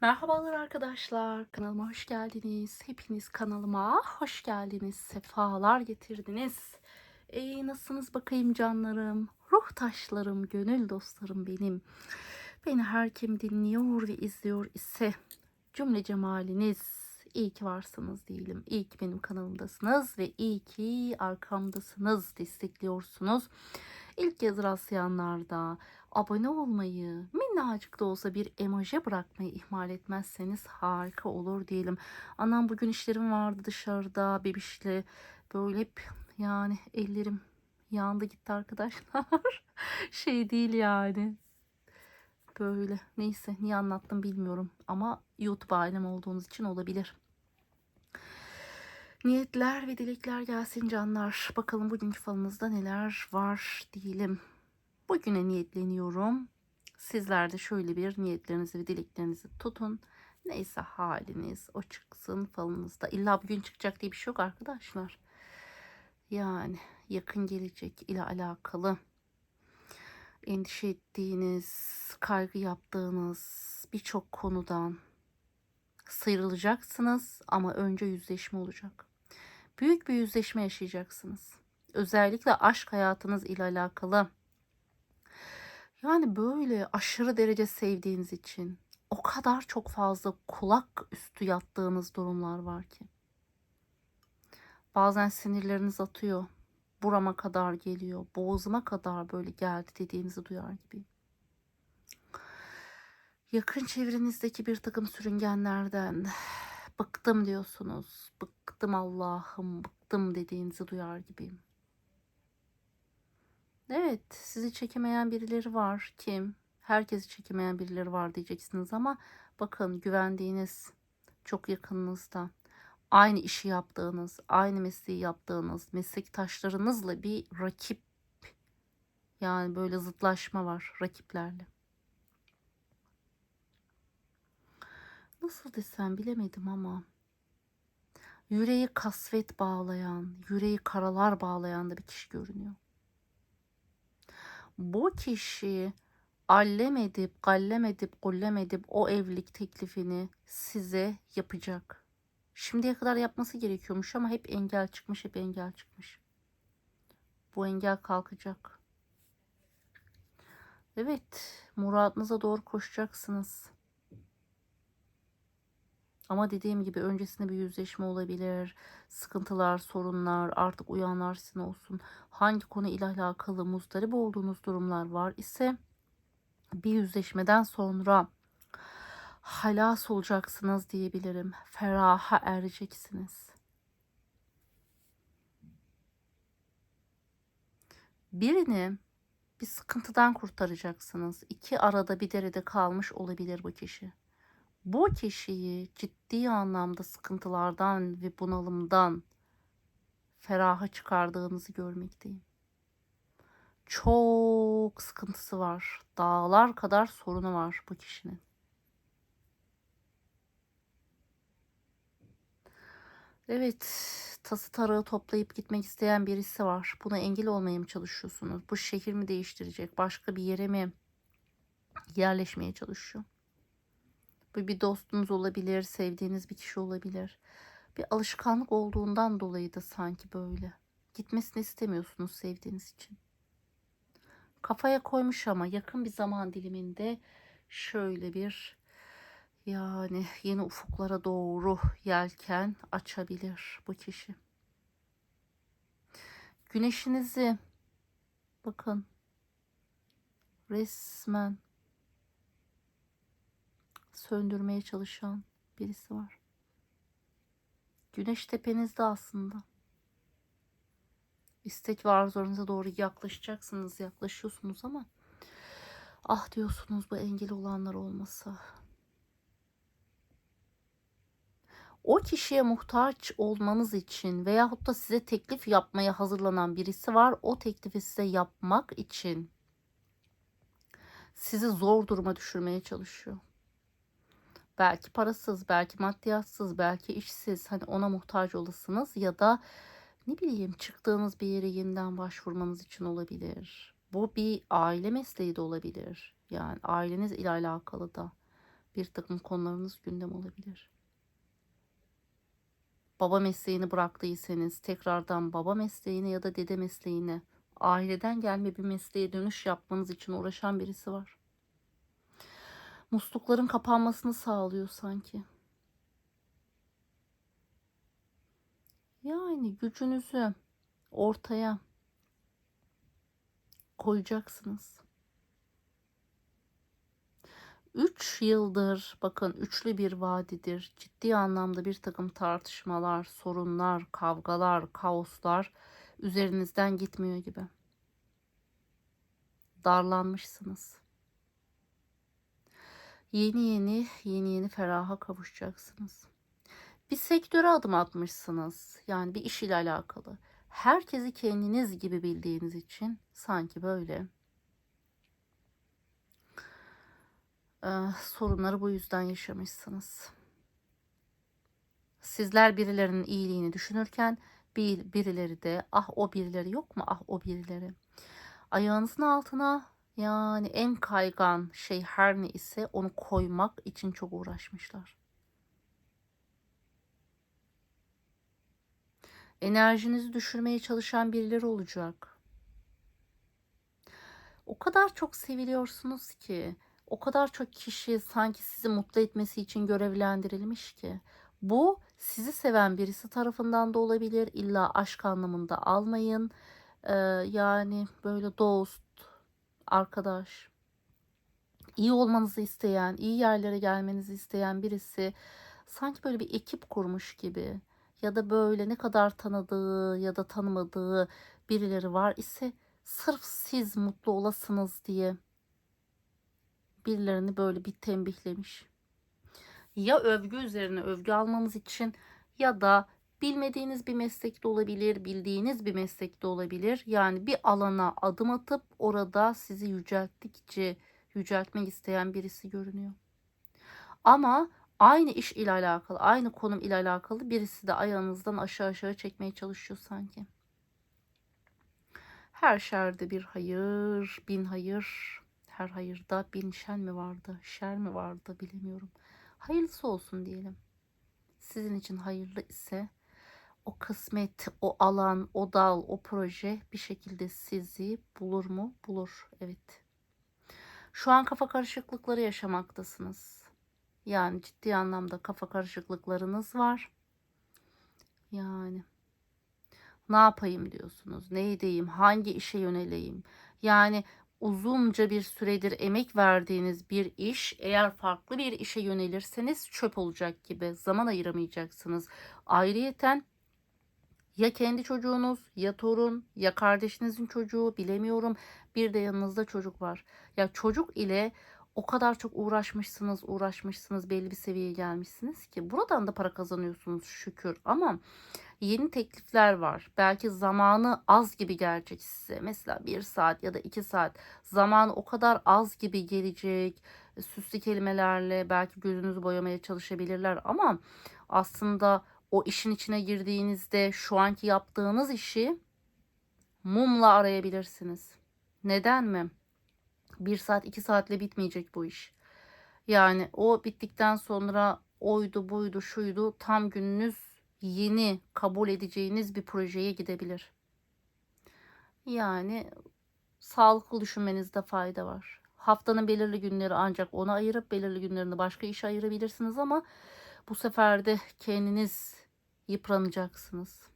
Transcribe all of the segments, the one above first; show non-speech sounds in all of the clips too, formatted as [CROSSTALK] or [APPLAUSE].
Merhabalar arkadaşlar. Kanalıma hoş geldiniz. Hepiniz kanalıma hoş geldiniz. Sefalar getirdiniz. Ee, nasılsınız bakayım canlarım? Ruh taşlarım, gönül dostlarım benim. Beni her kim dinliyor ve izliyor ise cümle cemaliniz. İyi ki varsınız diyelim. İyi ki benim kanalımdasınız ve iyi ki arkamdasınız, destekliyorsunuz. İlk kez rastlayanlarda abone olmayı, minnacık da olsa bir emoji bırakmayı ihmal etmezseniz harika olur diyelim. Anam bugün işlerim vardı dışarıda bebişle böyle hep yani ellerim yandı gitti arkadaşlar. [LAUGHS] şey değil yani. Böyle neyse niye anlattım bilmiyorum ama YouTube ailem olduğunuz için olabilir. Niyetler ve dilekler gelsin canlar. Bakalım bugünkü falımızda neler var diyelim. Bugüne niyetleniyorum. Sizler de şöyle bir niyetlerinizi ve dileklerinizi tutun. Neyse haliniz o çıksın falınızda. İlla bugün çıkacak diye bir şey yok arkadaşlar. Yani yakın gelecek ile alakalı endişe ettiğiniz, kaygı yaptığınız birçok konudan sıyrılacaksınız ama önce yüzleşme olacak. Büyük bir yüzleşme yaşayacaksınız. Özellikle aşk hayatınız ile alakalı. Yani böyle aşırı derece sevdiğiniz için o kadar çok fazla kulak üstü yattığınız durumlar var ki. Bazen sinirleriniz atıyor. Burama kadar geliyor. Boğazıma kadar böyle geldi dediğinizi duyar gibi. Yakın çevrenizdeki bir takım sürüngenlerden bıktım diyorsunuz. Bıktım Allah'ım, bıktım dediğinizi duyar gibiyim. Evet, sizi çekemeyen birileri var. Kim? Herkesi çekemeyen birileri var diyeceksiniz ama bakın güvendiğiniz çok yakınınızda aynı işi yaptığınız, aynı mesleği yaptığınız meslektaşlarınızla bir rakip yani böyle zıtlaşma var rakiplerle. Nasıl desem bilemedim ama yüreği kasvet bağlayan, yüreği karalar bağlayan da bir kişi görünüyor bu kişi allem edip, gallem edip, gullem edip o evlilik teklifini size yapacak. Şimdiye kadar yapması gerekiyormuş ama hep engel çıkmış, hep engel çıkmış. Bu engel kalkacak. Evet, muradınıza doğru koşacaksınız. Ama dediğim gibi öncesinde bir yüzleşme olabilir. Sıkıntılar, sorunlar, artık uyanlar sizin olsun. Hangi konu ile alakalı muzdarip olduğunuz durumlar var ise bir yüzleşmeden sonra halas olacaksınız diyebilirim. Feraha ereceksiniz. Birini bir sıkıntıdan kurtaracaksınız. İki arada bir derede kalmış olabilir bu kişi bu kişiyi ciddi anlamda sıkıntılardan ve bunalımdan feraha çıkardığınızı görmekteyim. Çok sıkıntısı var. Dağlar kadar sorunu var bu kişinin. Evet, tası tarağı toplayıp gitmek isteyen birisi var. Buna engel olmaya mı çalışıyorsunuz? Bu şehir mi değiştirecek? Başka bir yere mi yerleşmeye çalışıyor? Bu bir dostunuz olabilir, sevdiğiniz bir kişi olabilir. Bir alışkanlık olduğundan dolayı da sanki böyle. Gitmesini istemiyorsunuz sevdiğiniz için. Kafaya koymuş ama yakın bir zaman diliminde şöyle bir yani yeni ufuklara doğru yelken açabilir bu kişi. Güneşinizi bakın resmen söndürmeye çalışan birisi var. Güneş tepenizde aslında. İstek var arzularınıza doğru yaklaşacaksınız, yaklaşıyorsunuz ama ah diyorsunuz bu engel olanlar olmasa. O kişiye muhtaç olmanız için veyahut da size teklif yapmaya hazırlanan birisi var. O teklifi size yapmak için sizi zor duruma düşürmeye çalışıyor. Belki parasız, belki maddiyatsız, belki işsiz. Hani ona muhtaç olasınız ya da ne bileyim çıktığınız bir yere yeniden başvurmanız için olabilir. Bu bir aile mesleği de olabilir. Yani aileniz ile alakalı da bir takım konularınız gündem olabilir. Baba mesleğini bıraktıysanız tekrardan baba mesleğine ya da dede mesleğine aileden gelme bir mesleğe dönüş yapmanız için uğraşan birisi var. Muslukların kapanmasını sağlıyor sanki. Yani gücünüzü ortaya koyacaksınız. 3 yıldır bakın üçlü bir vadidir. Ciddi anlamda bir takım tartışmalar, sorunlar, kavgalar, kaoslar üzerinizden gitmiyor gibi. Darlanmışsınız. Yeni yeni yeni yeni feraha kavuşacaksınız. Bir sektöre adım atmışsınız. Yani bir iş ile alakalı. Herkesi kendiniz gibi bildiğiniz için sanki böyle Ee, sorunları bu yüzden yaşamışsınız. Sizler birilerinin iyiliğini düşünürken bir birileri de ah o birileri yok mu ah o birileri. Ayağınızın altına yani en kaygan şey her ne ise onu koymak için çok uğraşmışlar. Enerjinizi düşürmeye çalışan birileri olacak. O kadar çok seviliyorsunuz ki o kadar çok kişi sanki sizi mutlu etmesi için görevlendirilmiş ki bu sizi seven birisi tarafından da olabilir. İlla aşk anlamında almayın. Ee, yani böyle dost, arkadaş, iyi olmanızı isteyen, iyi yerlere gelmenizi isteyen birisi sanki böyle bir ekip kurmuş gibi ya da böyle ne kadar tanıdığı ya da tanımadığı birileri var ise sırf siz mutlu olasınız diye birilerini böyle bir tembihlemiş. Ya övgü üzerine övgü almanız için ya da bilmediğiniz bir meslekte olabilir, bildiğiniz bir meslekte olabilir. Yani bir alana adım atıp orada sizi yücelttikçe yüceltmek isteyen birisi görünüyor. Ama aynı iş ile alakalı, aynı konum ile alakalı birisi de ayağınızdan aşağı aşağı çekmeye çalışıyor sanki. Her şerde bir hayır, bin hayır. Her hayırda bin şen mi vardı, şer mi vardı bilemiyorum. Hayırlısı olsun diyelim. Sizin için hayırlı ise o kısmet, o alan, o dal, o proje bir şekilde sizi bulur mu? Bulur. Evet. Şu an kafa karışıklıkları yaşamaktasınız. Yani ciddi anlamda kafa karışıklıklarınız var. Yani ne yapayım diyorsunuz? Ne edeyim? Hangi işe yöneleyim? Yani uzunca bir süredir emek verdiğiniz bir iş eğer farklı bir işe yönelirseniz çöp olacak gibi zaman ayıramayacaksınız. Ayrıyeten ya kendi çocuğunuz ya torun ya kardeşinizin çocuğu bilemiyorum bir de yanınızda çocuk var. Ya çocuk ile o kadar çok uğraşmışsınız uğraşmışsınız belli bir seviyeye gelmişsiniz ki buradan da para kazanıyorsunuz şükür ama yeni teklifler var. Belki zamanı az gibi gelecek size. Mesela bir saat ya da iki saat zamanı o kadar az gibi gelecek. Süslü kelimelerle belki gözünüzü boyamaya çalışabilirler ama aslında o işin içine girdiğinizde şu anki yaptığınız işi mumla arayabilirsiniz. Neden mi? Bir saat iki saatle bitmeyecek bu iş. Yani o bittikten sonra oydu buydu şuydu tam gününüz yeni kabul edeceğiniz bir projeye gidebilir. Yani sağlıklı düşünmenizde fayda var. Haftanın belirli günleri ancak ona ayırıp belirli günlerini başka işe ayırabilirsiniz ama bu sefer de kendiniz yıpranacaksınız.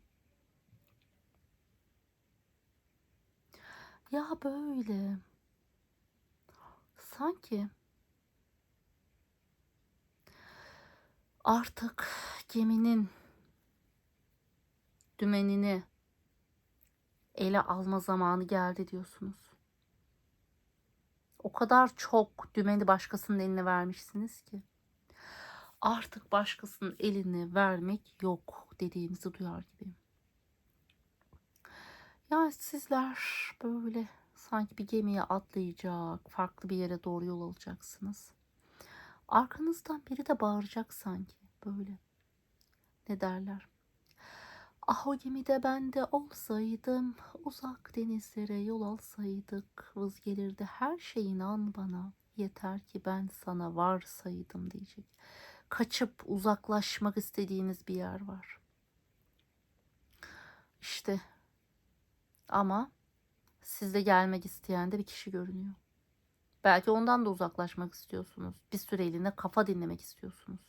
Ya böyle sanki artık geminin dümenini ele alma zamanı geldi diyorsunuz. O kadar çok dümeni başkasının eline vermişsiniz ki artık başkasının eline vermek yok dediğinizi duyar gibiyim. Yani sizler böyle sanki bir gemiye atlayacak, farklı bir yere doğru yol alacaksınız. Arkanızdan biri de bağıracak sanki böyle. Ne derler? Ah o gemide ben de olsaydım, uzak denizlere yol alsaydık, vız gelirdi her şey inan bana, yeter ki ben sana varsaydım diyecek. Kaçıp uzaklaşmak istediğiniz bir yer var. İşte ama sizde gelmek isteyen de bir kişi görünüyor. Belki ondan da uzaklaşmak istiyorsunuz. Bir süreliğine kafa dinlemek istiyorsunuz.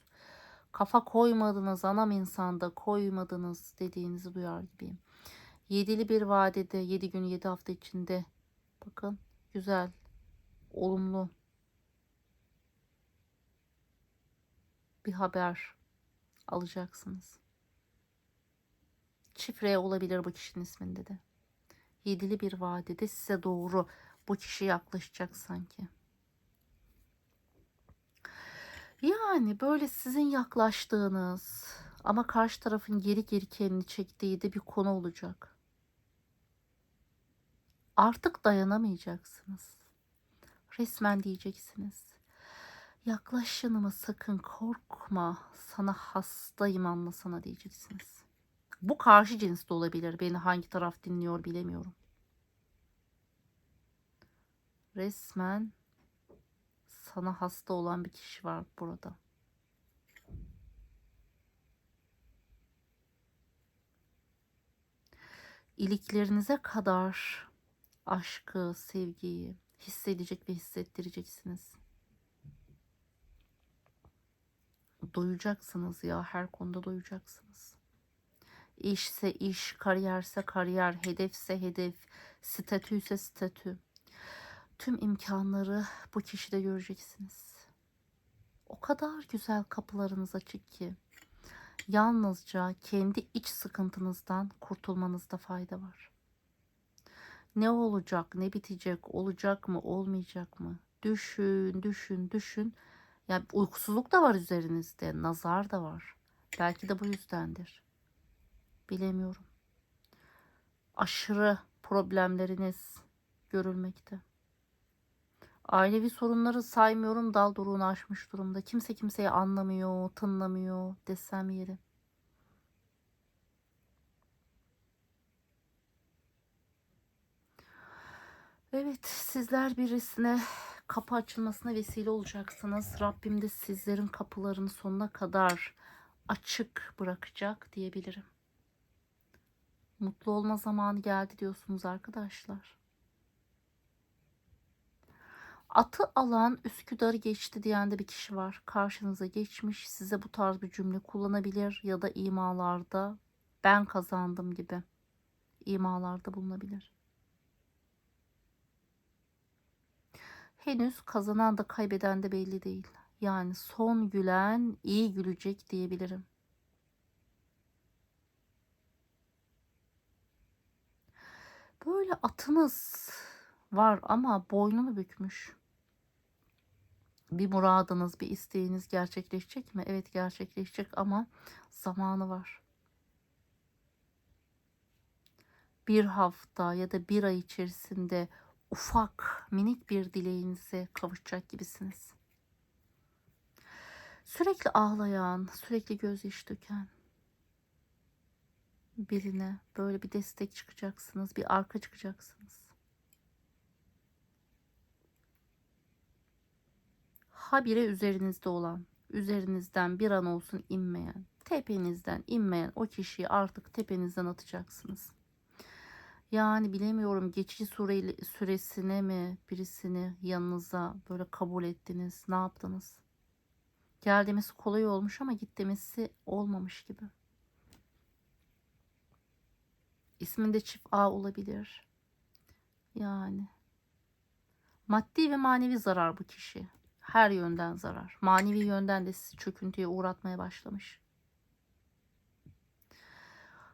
Kafa koymadınız anam insanda koymadınız dediğinizi duyar gibiyim. Yedili bir vadede yedi gün yedi hafta içinde bakın güzel olumlu bir haber alacaksınız. Şifre olabilir bu kişinin isminde de. Yedili bir vadede size doğru bu kişi yaklaşacak sanki. Yani böyle sizin yaklaştığınız ama karşı tarafın geri geri kendini çektiği de bir konu olacak. Artık dayanamayacaksınız. Resmen diyeceksiniz. Yaklaş yanıma sakın korkma. Sana hastayım anlasana diyeceksiniz. Bu karşı cins de olabilir. Beni hangi taraf dinliyor bilemiyorum. Resmen sana hasta olan bir kişi var burada. İliklerinize kadar aşkı, sevgiyi hissedecek ve hissettireceksiniz. Doyacaksınız ya her konuda doyacaksınız. İşse iş, kariyerse kariyer, hedefse hedef, statüyse statü. Tüm imkanları bu kişide göreceksiniz. O kadar güzel kapılarınız açık ki yalnızca kendi iç sıkıntınızdan kurtulmanızda fayda var. Ne olacak, ne bitecek, olacak mı, olmayacak mı? Düşün, düşün, düşün. Yani uykusuzluk da var üzerinizde, nazar da var. Belki de bu yüzdendir. Bilemiyorum. Aşırı problemleriniz görülmekte. Ailevi sorunları saymıyorum dal duruğunu aşmış durumda. Kimse kimseyi anlamıyor, tınlamıyor desem yeri. Evet sizler birisine kapı açılmasına vesile olacaksınız. Rabbim de sizlerin kapılarını sonuna kadar açık bırakacak diyebilirim. Mutlu olma zamanı geldi diyorsunuz arkadaşlar. Atı alan Üsküdar'ı geçti diyen de bir kişi var. Karşınıza geçmiş size bu tarz bir cümle kullanabilir ya da imalarda ben kazandım gibi imalarda bulunabilir. Henüz kazanan da kaybeden de belli değil. Yani son gülen iyi gülecek diyebilirim. Böyle atınız var ama boynunu bükmüş bir muradınız, bir isteğiniz gerçekleşecek mi? Evet gerçekleşecek ama zamanı var. Bir hafta ya da bir ay içerisinde ufak, minik bir dileğinize kavuşacak gibisiniz. Sürekli ağlayan, sürekli gözyaşı döken birine böyle bir destek çıkacaksınız, bir arka çıkacaksınız. habire üzerinizde olan, üzerinizden bir an olsun inmeyen, tepenizden inmeyen o kişiyi artık tepenizden atacaksınız. Yani bilemiyorum geçici süreli, süresine mi birisini yanınıza böyle kabul ettiniz, ne yaptınız? Gel demesi kolay olmuş ama git demesi olmamış gibi. İsminde çift A olabilir. Yani maddi ve manevi zarar bu kişi. Her yönden zarar. Manevi yönden de sizi çöküntüye uğratmaya başlamış.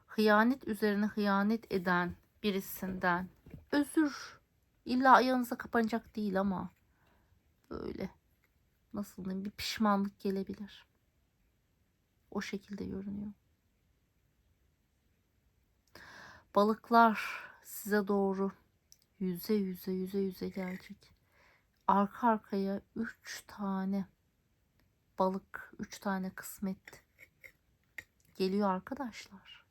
Hıyanet üzerine hıyanet eden birisinden özür illa ayağınıza kapanacak değil ama böyle nasıl diyeyim bir pişmanlık gelebilir. O şekilde görünüyor. Balıklar size doğru yüze yüze yüze yüze gelecek arka arkaya 3 tane balık, 3 tane kısmet geliyor arkadaşlar.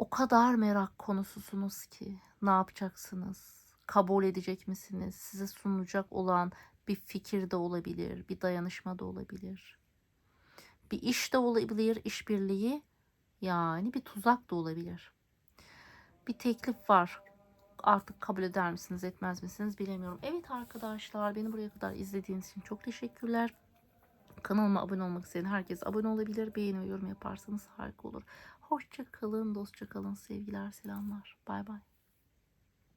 O kadar merak konususunuz ki ne yapacaksınız? kabul edecek misiniz? Size sunulacak olan bir fikir de olabilir, bir dayanışma da olabilir. Bir iş de olabilir, işbirliği. Yani bir tuzak da olabilir. Bir teklif var. Artık kabul eder misiniz, etmez misiniz bilemiyorum. Evet arkadaşlar, beni buraya kadar izlediğiniz için çok teşekkürler. Kanalıma abone olmak isteyen herkes abone olabilir. Beğeni ve yorum yaparsanız harika olur. Hoşça kalın, dostça kalın. Sevgiler, selamlar. Bay bay.